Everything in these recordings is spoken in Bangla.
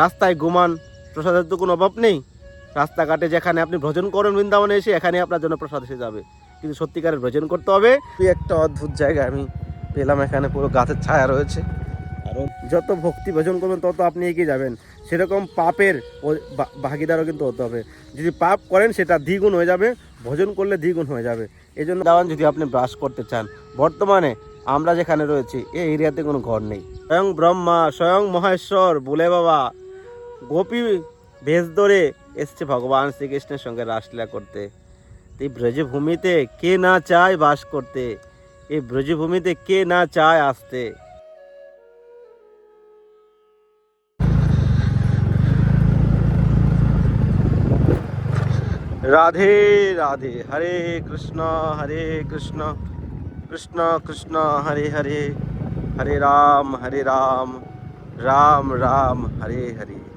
রাস্তায় ঘুমান প্রসাদের তো কোনো অভাব নেই। রাস্তাঘাটে যেখানে আপনি ভ্রজন করেন বৃন্দাবনে এসে এখানে আপনার জন্য প্রসাদ এসে যাবে। কিন্তু সত্যিকারের ভ্রজন করতে হবে। এই একটা অদ্ভুত জায়গা আমি পেলাম এখানে পুরো গাছের ছায়া রয়েছে। আর যত ভক্তি ভজন করবেন তত আপনি এগিয়ে যাবেন। সেরকম পাপের ভাগিদারও কিন্তু হতে হবে। যদি পাপ করেন সেটা দ্বিগুণ হয়ে যাবে। ভোজন করলে দ্বিগুণ হয়ে যাবে। এই জন্য দাওয়ান যদি আপনি ব্রাশ করতে চান বর্তমানে আমরা যেখানে রয়েছি এই এরিয়াতে কোনো ঘর নেই। স্বয়ং ব্রহ্মা স্বয়ং মহেশ্বর বুলে বাবা। গোপী ভেষ ধরে এসছে ভগবান শ্রীকৃষ্ণের সঙ্গে রাসলীলা করতে। এই ব্রজভূমিতে কে না চায় বাস করতে? এই ব্রজভূমিতে কে না চায় আসতে? রাধে রাধে, হরে কৃষ্ণ হরে কৃষ্ণ কৃষ্ণ কৃষ্ণ, হরে হরে হরে রাম হরে রাম রাম রাম, হরে হরে।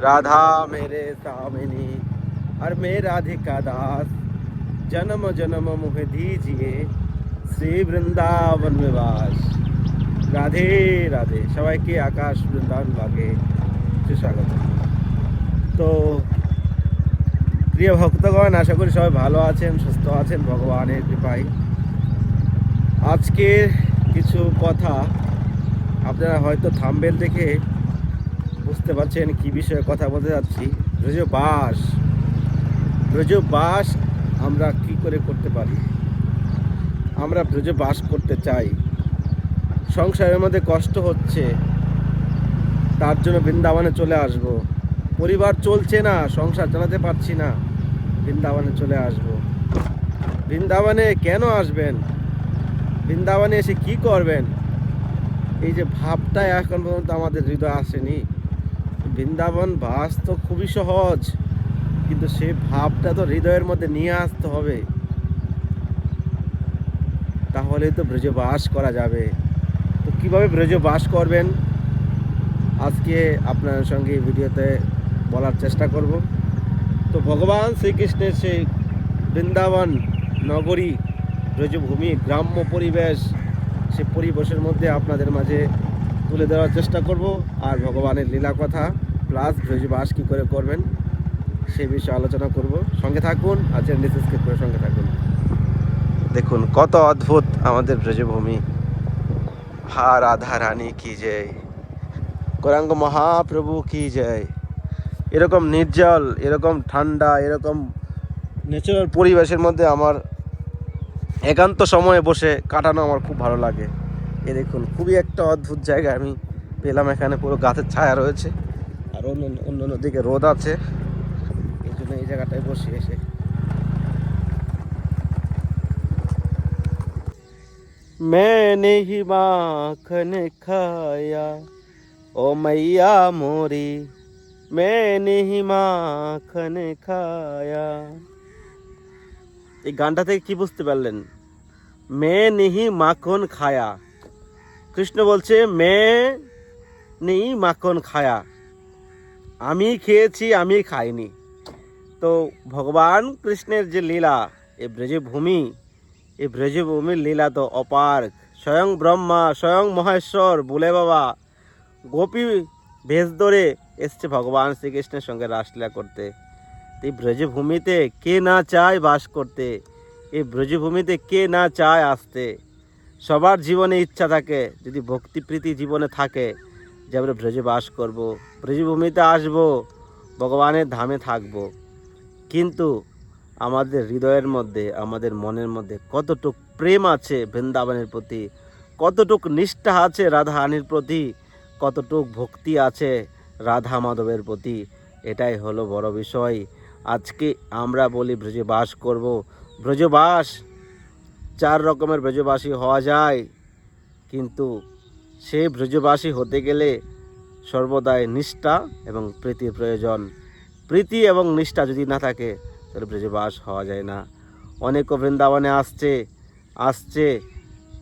राधा मेरे सामिनी और मैं राधिका दास जन्म जन्म मुहे दीजिए শ্রী বৃন্দাবন নিবাস রাধে রাধে সবাইকে আকাশ বৃন্দাবন লাগে সুস্বাগত তো প্রিয় ভক্তগণ আশা করি সবাই ভালো আছেন সুস্থ আছেন ভগবানের কৃপায় আজকে কিছু কথা আপনারা হয়তো থাম্বেল দেখে বুঝতে পারছেন কি বিষয়ে কথা বলতে যাচ্ছি? ব্রজবাস। ব্রজবাস আমরা কি করে করতে পারি? আমরা ব্রজবাস করতে চাই। সংসারের মধ্যে কষ্ট হচ্ছে। তার জন্য বৃন্দাবনে চলে আসব। পরিবার চলছে না, সংসার চালাতে পারছি না। বৃন্দাবনে চলে আসব। বৃন্দাবনে কেন আসবেন? বৃন্দাবনে এসে কি করবেন? এই যে ভাবটা এখন পর্যন্ত আমাদের হৃদয় আসেনি। বৃন্দাবন বাস তো খুবই সহজ, কিন্তু সে ভাবটা তো হৃদয়ের মধ্যে নিয়ে আসতে হবে। তাহলে তো ব্রজে বাস করা যাবে। তো কীভাবে ব্রজে বাস করবেন? আজকে আপনার সঙ্গে এই ভিডিওতে বলার চেষ্টা করব। তো ভগবান শ্রীকৃষ্ণের সেই বৃন্দাবন নগরী, ব্রজভূমি, গ্রাম্য পরিবেশ, সে পরিবেশের মধ্যে আপনাদের মাঝে তুলে দেওয়ার চেষ্টা করব। আর ভগবানের লীলা কথা প্লাস ব্রজবাস কী করে করবেন, সে বিষয়ে আলোচনা করব। সঙ্গে থাকুন, আর চ্যানেলটি সাবস্ক্রাইব করে সঙ্গে থাকুন। দেখুন, কত অদ্ভুত আমাদের ব্রজভূমি। হা রাধা রানী কি জয়। গৌরাঙ্গ মহাপ্রভু কি জয়। এরকম নির্জল, এরকম ঠান্ডা, এরকম ন্যাচারাল পরিবেশের মধ্যে আমার একান্ত সময়ে বসে কাটানো আমার খুব ভালো লাগে। এ দেখুন খুবই একটা অদ্ভুত জায়গা আমি পেলাম এখানে পুরো গাছের ছায়া রয়েছে আর অন্য অন্য অন্য দিকে রোদ আছে এই জন্য এই জায়গাটায় বসে এসে मैंने ही माखन खाया ओ मैया मोरी मैंने ही মাখন খায়া এই গানটা থেকে কি বুঝতে পারলেন মেয়ে নেহি মাখন খায়া কৃষ্ণ বলছে মেয়ে নেই মাখন খায়া। আমি খেয়েছি, আমি খাইনি। তো ভগবান কৃষ্ণের যে লীলা, এ ব্রজভূমি এই ব্রজভূমির লীলা তো অপার। স্বয়ং ব্রহ্মা, স্বয়ং মহেশ্বর, বুলে বাবা, গোপী ভেষ ধরে এসছে ভগবান শ্রীকৃষ্ণের সঙ্গে রাসলীলা করতে। এই ব্রজভূমিতে কে না চায় বাস করতে? এই ব্রজভূমিতে কে না চায় আসতে? সবার জীবনে ইচ্ছা থাকে, যদি ভক্তিপ্রীতি জীবনে থাকে, যে আমরা ব্রজে বাস করব, ব্রজভূমিতে আসব, ভগবানের ধামে থাকব। কিন্তু আমাদের হৃদয়ের মধ্যে, আমাদের মনের মধ্যে কতটুক প্রেম আছে বৃন্দাবনের প্রতি, কতটুক নিষ্ঠা আছে রাধা রানীর প্রতি, কতটুক ভক্তি আছে রাধা মাধবের প্রতি, এটাই হলো বড় বিষয়। আজকে আমরা বলি ব্রজে বাস করব, ব্রজবাস চার রকমের ব্রজবাসী হওয়া যায়, কিন্তু সেই ব্রজবাসী হতে গেলে সর্বদাই নিষ্ঠা এবং প্রীতির প্রয়োজন। প্রীতি এবং নিষ্ঠা যদি না থাকে, তাহলে ব্রজবাস হওয়া যায় না। অনেকও বৃন্দাবনে আসছে আসছে,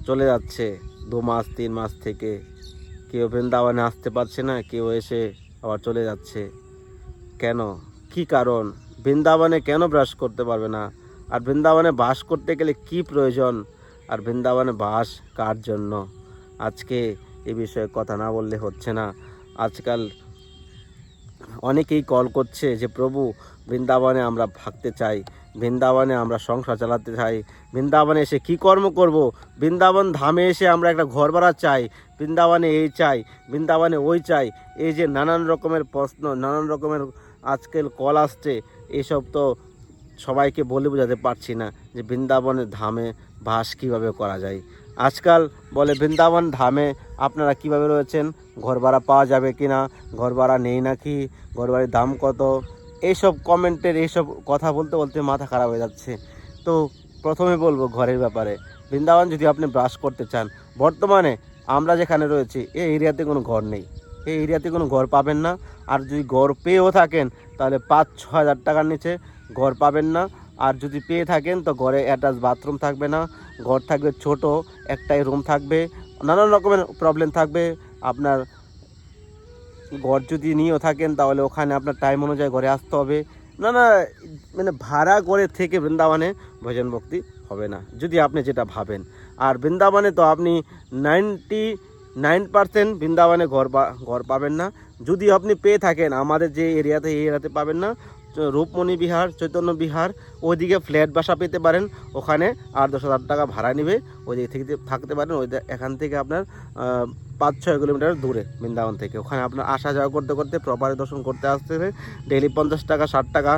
চলে যাচ্ছে। দু মাস, তিন মাস থেকে কেউ বৃন্দাবনে আসতে পারছে না, কেউ এসে আবার চলে যাচ্ছে। কেন? কি কারণ? বৃন্দাবনে কেন ব্রাশ করতে পারবে না? আর বৃন্দাবনে বাস করতে গেলে কি প্রয়োজন? আর বৃন্দাবনে বাস কার জন্য? আজকে এ বিষয়ে কথা না বললে হচ্ছে না। আজকাল অনেকেই কল করছে যে, প্রভু, বৃন্দাবনে আমরা ভাগতে চাই, বৃন্দাবনে আমরা সংসার চালাতে চাই, বৃন্দাবনে এসে কি কর্ম করব? বৃন্দাবন ধামে এসে আমরা একটা ঘর ভাড়া চাই, বৃন্দাবনে এই চাই, বৃন্দাবনে ওই চাই। এই যে নানান রকমের প্রশ্ন, নানান রকমের আজকাল কল আসছে এইসব তো সবাইকে বলে বোঝাতে পারছি না যে বৃন্দাবনের ধামে বাস কীভাবে করা যায়। আজকাল বলে বৃন্দাবন ধামে আপনারা কীভাবে রয়েছেন? ঘর ভাড়া পাওয়া যাবে কি না ঘর ভাড়া নেই নাকি? ঘর বাড়ির দাম কত? এইসব কমেন্টের এইসব কথা বলতে বলতে মাথা খারাপ হয়ে যাচ্ছে। তো প্রথমে বলব ঘরের ব্যাপারে। বৃন্দাবন যদি আপনি ব্রাশ করতে চান, বর্তমানে আমরা যেখানে রয়েছি এই এরিয়াতে কোনো ঘর নেই। এই এরিয়াতে কোনো ঘর পাবেন না। আর যদি ঘর পেয়েও থাকেন, তাহলে পাঁচ ছ হাজার টাকার নিচে ঘর পাবেন না। আর যদি পেয়ে থাকেন, তো ঘরে অ্যাটাচ বাথরুম থাকবে না। ঘর থাকবে ছোট, একটাই রুম থাকবে। নানান রকমের প্রবলেম থাকবে। আপনার ঘর যদি নিয়েও থাকেন, তাহলে ওখানে আপনার টাইম অনুযায়ী ঘরে আসতে হবে। না না মানে ভাড়া করে থেকে বৃন্দাবনে ভজন ভক্তি হবে না, যদি আপনি যেটা ভাবেন। আর বৃন্দাবনে তো আপনি নাইনটি নাইন পার্সেন্ট বৃন্দাবনে ঘর ঘর পাবেন না। যদি আপনি পেয়ে থাকেন, আমাদের যে এরিয়াতে এই এরিয়াতে পাবেন না রূপমণি বিহার, চৈতন্য বিহার, ওইদিকে ফ্ল্যাট বাসা পেতে পারেন। ওখানে আট দশ হাজার টাকা ভাড়া নেবে। ওই দিক থেকে থাকতে পারেন। ওই এখান থেকে আপনার পাঁচ ছয় কিলোমিটার দূরে বৃন্দাবন থেকে। ওখানে আপনার আসা যাওয়া করতে করতে প্রপারে দর্শন করতে আসতে ডেলি পঞ্চাশ টাকা, ষাট টাকা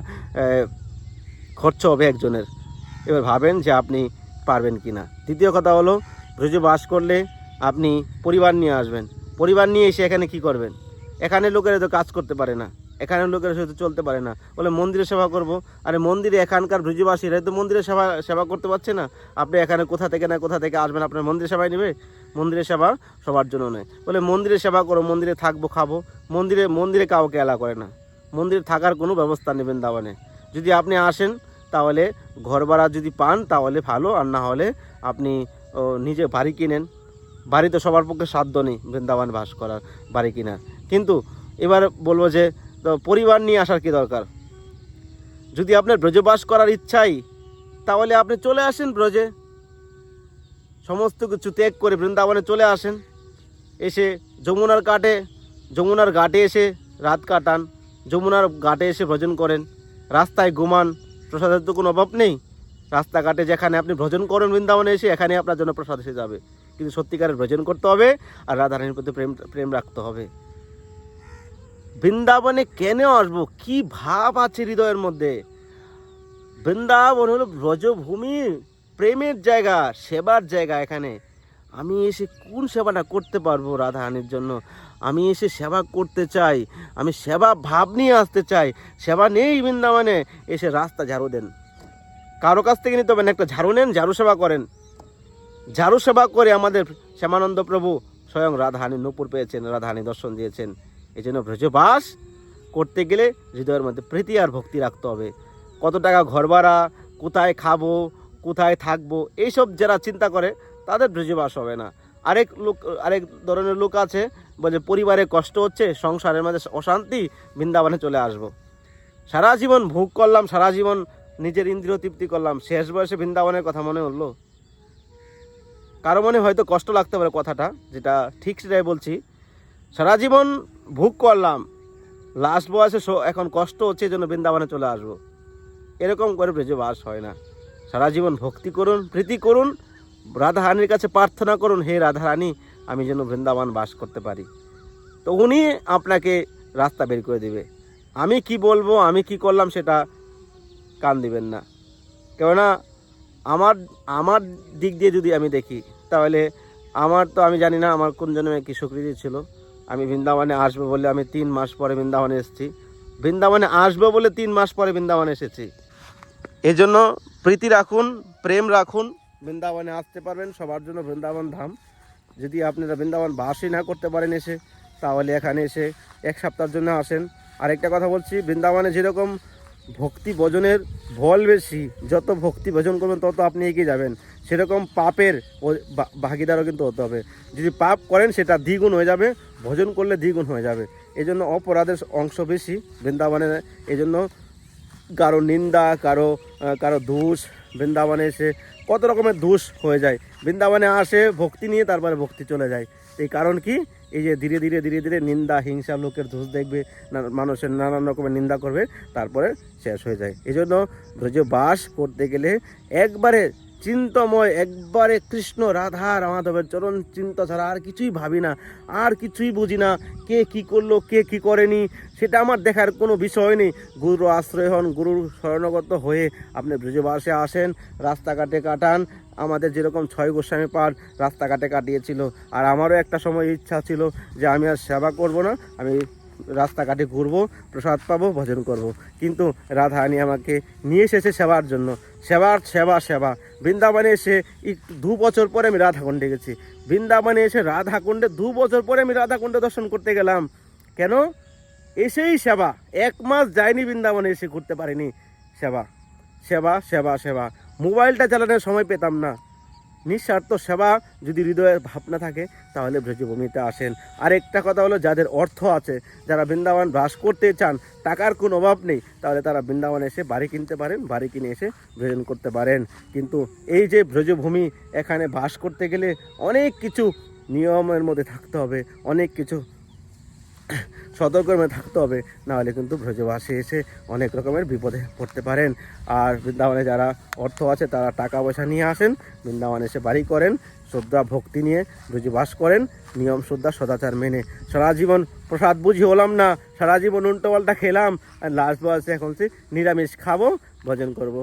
খরচ হবে একজনের। এবার ভাবেন যে আপনি পারবেন কি না দ্বিতীয় কথা হলো, ব্রজে বাস করলে আপনি পরিবার নিয়ে আসবেন। পরিবার নিয়ে এসে এখানে কি করবেন? এখানে লোকেরা তো কাজ করতে পারে না। এখানে লোকেরা শুধু চলতে পারে না। বলে, মন্দিরে সেবা করব। আরে, মন্দিরে এখানকার ব্রজবাসীরা তো মন্দিরে সেবা সেবা করতে পারছে না। আপনি এখানে কোথা থেকে না কোথা থেকে আসবেন? আপনার মন্দিরে সেবায় নেবে? মন্দিরের সেবা সবার জন্য নয়। বলে, মন্দিরে সেবা করো, মন্দিরে থাকব, খাব। মন্দিরে মন্দিরে কাউকে এলা করে না। মন্দিরে থাকার কোনো ব্যবস্থা নেবেন দাওয়ানে। যদি আপনি আসেন, তাহলে ঘর ভাড়া যদি পান, তাহলে ভালো। আর না হলে আপনি নিজে বাড়ি কিনেন। বাড়ি তো সবার পক্ষে সাধ্য নেই বৃন্দাবন বাস করার, বাড়ি কিনা কিন্তু এবার বলব যে তো পরিবার নিয়ে আসার কি দরকার? যদি আপনার ব্রজে বাস করার ইচ্ছাই, তাহলে আপনি চলে আসেন ব্রজে। সমস্ত কিছু ত্যাগ করে বৃন্দাবনে চলে আসেন। এসে যমুনার কাটে যমুনার ঘাটে এসে রাত কাটান, যমুনার ঘাটে এসে ভোজন করেন। রাস্তায় ঘুমান, প্রসাদের তো কোনো অভাব নেই। রাস্তাঘাটে যেখানে আপনি ভোজন করেন বৃন্দাবনে এসে, এখানে আপনার জন্য প্রসাদ এসে যাবে। কিন্তু সত্যিকারের ভোজন করতে হবে আর রাধারানীর প্রতি প্রেম প্রেম রাখতে হবে। বৃন্দাবনে কেন আসব? কি ভাব আছে হৃদয়ের মধ্যে? বৃন্দাবন হলো ব্রজভূমি, প্রেমের জায়গা, সেবার জায়গা এখানে। আমি এসে কোন সেবাটা করতে পারব রাধারানীর জন্য? আমি এসে সেবা করতে চাই, আমি সেবা ভাব নিয়ে আসতে চাই, সেবা নেই বৃন্দাবনে, এসে রাস্তা ঝাড়ু দেন। কারও কাছ থেকে নিতে হবে না, একটা ঝাড়ু নেন, ঝাড়ু সেবা করেন। ঝাড়ু সেবা করে আমাদের শ্যামানন্দ প্রভু স্বয়ং রাধাহানি নূপুর পেয়েছেন রাধাহানি দর্শন দিয়েছেন। এই জন্য ব্রজবাস করতে গেলে হৃদয়ের মধ্যে প্রীতি আর ভক্তি রাখতে হবে। কত টাকা ঘর ভাড়া, কোথায় খাব, কোথায় থাকব, এইসব যারা চিন্তা করে, তাদের ব্রজবাস হবে না। আরেক লোক, আরেক ধরনের লোক আছে, বলে পরিবারে কষ্ট হচ্ছে, সংসারের মধ্যে অশান্তি, বৃন্দাবনে চলে আসব। সারা জীবন ভোগ করলাম, সারা জীবন নিজের ইন্দ্রিয় তৃপ্তি করলাম, শেষ বয়সে বৃন্দাবনের কথা মনে হলো? কারও মনে হয়তো কষ্ট লাগতে পারে কথাটা, যেটা ঠিক সেটাই বলছি। সারা জীবন ভোগ করলাম। লাস্ট বয়সে এখন কষ্ট হচ্ছে, এই জন্য বৃন্দাবনে চলে আসব। এরকম করে ব্রজে বাস হয় না। সারা জীবন ভক্তি করুন, প্রীতি করুন, রাধারানীর কাছে প্রার্থনা করুন, হে রাধারানী, আমি যেন বৃন্দাবন বাস করতে পারি। তো উনি আপনাকে রাস্তা বের করে দিবে। আমি কি বলব, আমি কি করলাম সেটা কান দিবেন না। কেননা, আমার আমার দিক দিয়ে যদি আমি দেখি, তাহলে আমার তো আমি জানি না আমার কোন জন্মে কি সুকৃতি ছিল। আমি বৃন্দাবনে আসব বলে আমি তিন মাস পরে বৃন্দাবনে এসেছি। বৃন্দাবনে আসব বলে তিন মাস পরে বৃন্দাবনে এসেছি। এজন্য প্রীতি রাখুন, প্রেম রাখুন, বৃন্দাবনে আসতে পারবেন, সবার জন্য বৃন্দাবন ধাম। যদি আপনারা বৃন্দাবন বাসই না করতে পারেন এসে, তাহলে এখানে এসে এক সপ্তাহের জন্য আসেন। আরেকটা কথা বলছি, বৃন্দাবনে যেরকম ভক্তি ভজনের ভল বেশি, যত ভক্তি ভজন করবেন, তত আপনি এগিয়ে যাবেন। সেরকম পাপের ভাগিদারও কিন্তু হতে হবে। যদি পাপ করেন, সেটা দ্বিগুণ হয়ে যাবে, ভজন করলে দ্বিগুণ হয়ে যাবে। এই জন্য অপরাধের অংশ বেশি বৃন্দাবনে এই জন্য কারও নিন্দা, কারও কারও দোষ, বৃন্দাবনে এসে কত রকমের দোষ হয়ে যায়। বৃন্দাবনে আসে, ভক্তি নিয়ে তারপরে ভক্তি চলে যায়। এই কারণ কি? এই যে ধীরে ধীরে ধীরে ধীরে নিন্দা, হিংসা, লোকের দোষ দেখবে মানুষের নানান রকমের নিন্দা করবে, তারপরে শেষ হয়ে যায়। এই জন্য ব্রজ বাস করতে গেলে একবারে চিন্তময়, একবারে কৃষ্ণ রাধা মাধবের চরণ চিন্তা ছাড়া আর কিছুই ভাবি না, আর কিছুই বুঝি না কে কি করল, কে কি করেনি, সেটা আমার দেখার কোনো বিষয় নেই। গুরুর আশ্রয় হন, গুরুর শরণগত হয়ে আপনি ব্রজবাসে আসেন, রাস্তাঘাটে কাটান। আমাদের যেরকম ছয় গোস্বামী পাঠ রাস্তাঘাটে কাটিয়েছিল, আর আমারও একটা সময় ইচ্ছা ছিল যে আমি আর সেবা করব না, আমি রাস্তাঘাটে ঘুরবো, প্রসাদ পাবো, ভজন করব। কিন্তু রাধারানী আমাকে নিয়ে এসেছে সেবার জন্য। সেবার, সেবা সেবা। বৃন্দাবনে এসে দু বছর পরে আমি রাধাকুণ্ডে গেছি। বৃন্দাবনে এসে রাধাকুণ্ডে দু বছর পরে আমি রাধাকুণ্ডে দর্শন করতে গেলাম। কেন? এসেই সেবা। এক মাস যায়নি বৃন্দাবনে এসে ঘুরতে পারিনি। সেবা সেবা সেবা সেবা। মোবাইলটা চালানোর সময় পেতাম না। নিঃস্বার্থ সেবা যদি হৃদয়ের ভাবনা থাকে, তাহলে ব্রজভূমিতে আসেন। আরেকটা কথা হলো, যাদের অর্থ আছে, যারা বৃন্দাবন বাস করতে চান, টাকার কোনো অভাব নেই, তাহলে তারা বৃন্দাবন এসে বাড়ি কিনতে পারেন, বাড়ি কিনে এসে ভ্রজন করতে পারেন। কিন্তু এই যে ব্রজভূমি, এখানে বাস করতে গেলে অনেক কিছু নিয়মের মধ্যে থাকতে হবে, অনেক কিছু সতর্কের মধ্যে থাকতে হবে, নাহলে কিন্তু ব্রজবাসে এসে অনেক রকমের বিপদে পড়তে পারেন। আর বৃন্দাবনে যারা অর্থ আছে, তারা টাকা পয়সা নিয়ে আসেন, বৃন্দাবনে এসে বাড়ি করেন, শ্রদ্ধা, ভক্তি নিয়ে ব্রজবাস করেন, নিয়ম, শ্রদ্ধা, সদাচার মেনে। সারা জীবন প্রসাদ বুঝি হলাম না, সারা জীবন উল্টোপাল্টা খেলাম, আর লাস্ট বয়সে এখন সে নিরামিষ খাব, ভজন করব।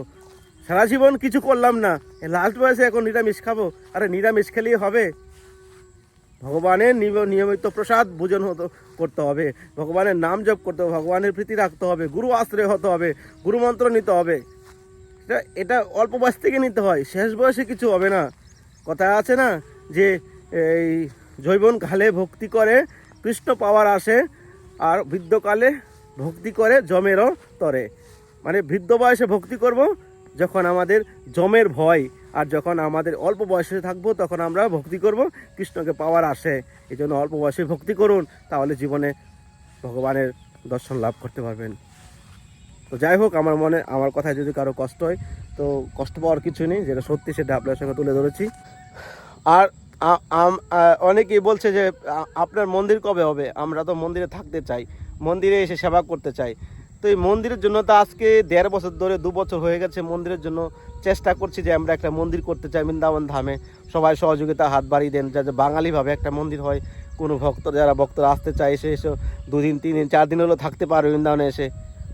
সারা জীবন কিছু করলাম না লাস্ট বয়সে এখন নিরামিষ খাব, আরে নিরামিষ খেলেই হবে। ভগবানের নিয়মিত প্রসাদ ভোজন হতো, করতে হবে। ভগবানের নাম জপ করতে হবে, ভগবানের প্রীতি রাখতে হবে, গুরু আশ্রয় হতে হবে, গুরু মন্ত্র নিতে হবে। এটা এটা অল্প বয়স থেকে নিতে হয়, শেষ বয়সে কিছু হবে না। কথা আছে না যে, এই জৈবন কালে ভক্তি করে, কৃষ্ণ পাওয়ার আসে, আর বৃদ্ধকালে ভক্তি করে, জমেরও তরে। মানে বৃদ্ধ বয়সে ভক্তি করব যখন আমাদের জমের ভয়। আর যখন আমাদের অল্প বয়সে থাকব, তখন আমরা ভক্তি করব। কৃষ্ণকে পাওয়ার আসে এই জন্য অল্প বয়সে ভক্তি করুন, তাহলে জীবনে ভগবানের দর্শন লাভ করতে পারবেন। তো যাই হোক, আমার মনে, আমার কথায় যদি কারও কষ্ট হয়, তো কষ্ট পাওয়ার কিছু নেই, যেটা সত্যি সেটা আপনার সঙ্গে তুলে ধরেছি। আর অনেকেই বলছে যে আপনার মন্দির কবে হবে? আমরা তো মন্দিরে থাকতে চাই। মন্দিরে এসে সেবা করতে চাই। তো এই মন্দিরের জন্য তো আজকে দেড় বছর ধরে, দু বছর হয়ে গেছে মন্দিরের জন্য চেষ্টা করছি যে আমরা একটা মন্দির করতে চাই বৃন্দাবন ধামে। সবাই সহযোগিতা, হাত বাড়িয়ে দেন যাতে বাঙালিভাবে একটা মন্দির হয়। কোনো ভক্ত, যারা ভক্তরা আসতে চায়, এসে এসে, দুদিন, তিন দিন, চার দিন হলো থাকতে পারে বৃন্দাবনে এসে।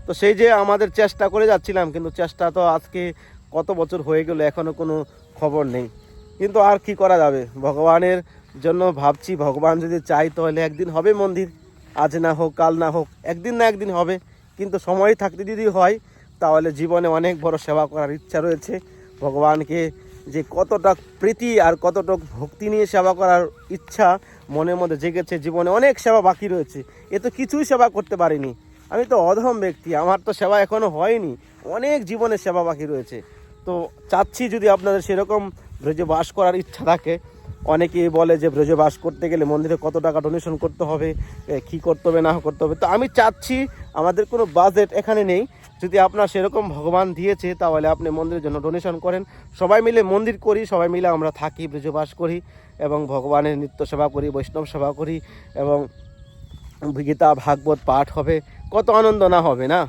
তো সেই যে আমাদের চেষ্টা করে যাচ্ছিলাম, কিন্তু চেষ্টা তো আজকে কত বছর হয়ে গেল এখনও কোনো খবর নেই। কিন্তু আর কি করা যাবে? ভগবানের জন্য ভাবছি, ভগবান যদি চাই তাহলে একদিন হবে মন্দির। আজ না হোক, কাল না হোক, একদিন না একদিন হবে। কিন্তু সময় থাকতে যদি হয়, তাহলে জীবনে অনেক বড় সেবা করার ইচ্ছা রয়েছে। ভগবানকে যে কতটা প্রীতি আর কতটা ভক্তি নিয়ে সেবা করার ইচ্ছা মনের মধ্যে জেগেছে, জীবনে অনেক সেবা বাকি রয়েছে। এ তো কিছুই সেবা করতে পারিনি। আমি তো অধম ব্যক্তি, আমার তো সেবা এখনও হয়নি। অনেক জীবনে সেবা বাকি রয়েছে। তো চাচ্ছি যদি আপনাদের সেরকম ব্রজে বাস করার ইচ্ছা থাকে অনেকেই বলে যে ব্রজে বাস করতে গেলে মন্দিরে কত টাকা ডোনেশন করতে হবে কি করতে হবে, না করতে হবে। তো আমি চাচ্ছি আমাদের কোনো বাজেট এখানে নেই। যদি আপনার সেরকম ভগবান দিয়েছে, তাহলে আপনি মন্দিরের জন্য ডোনেশন করেন। সবাই মিলে মন্দির করি, সবাই মিলে আমরা থাকি, ব্রজে বাস করি এবং ভগবানের নিত্য সেবা করি, বৈষ্ণব সেবা করি এবং গীতা, ভাগবত পাঠ হবে। কত আনন্দ না হবে, না?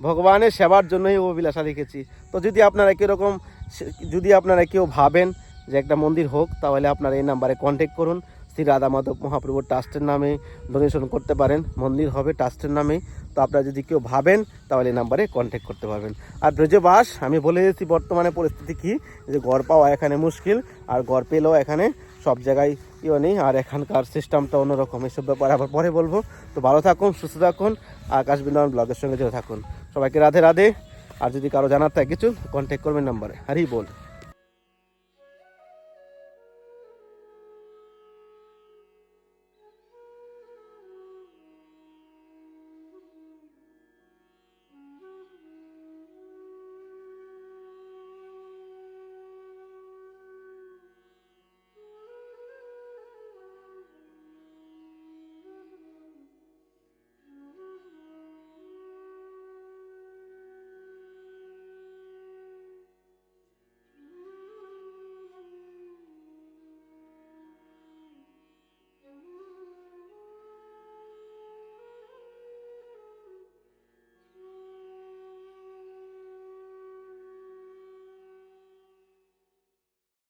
ভগবানের সেবার জন্যই অভিলাষা রেখেছি তো যদি আপনারা কীরকম, যদি আপনারা কেউ ভাবেন যে একটা মন্দির হোক, তাহলে আপনারা এই নাম্বারে কন্ট্যাক্ট করুন। শ্রী রাধা মাধব মহাপ্রভুর ট্রাস্টের নামে ডোনেশন করতে পারেন। মন্দির হবে ট্রাস্টের নামে। তো আপনারা যদি কেউ ভাবেন, তাহলে এই নাম্বারে কন্ট্যাক্ট করতে পারবেন। আর ব্রজবাস, আমি বলে দিচ্ছি বর্তমানে পরিস্থিতি কি? যে ঘর পাওয়া এখানে মুশকিল, আর ঘর পেলেও এখানে সব জায়গায় ইয়ে নেই, আর এখানকার সিস্টেমটা অন্যরকম। এসব ব্যাপারে আবার পরে বলব। তো ভালো থাকুন, সুস্থ থাকুন, আকাশ বৃন্দাবন ব্লগের সঙ্গে জুড়ে থাকুন। সবাইকে রাধে রাধে। আর যদি কারও জানার থাকে কিছু কন্ট্যাক্ট করবেন নাম্বারে। হারি বল।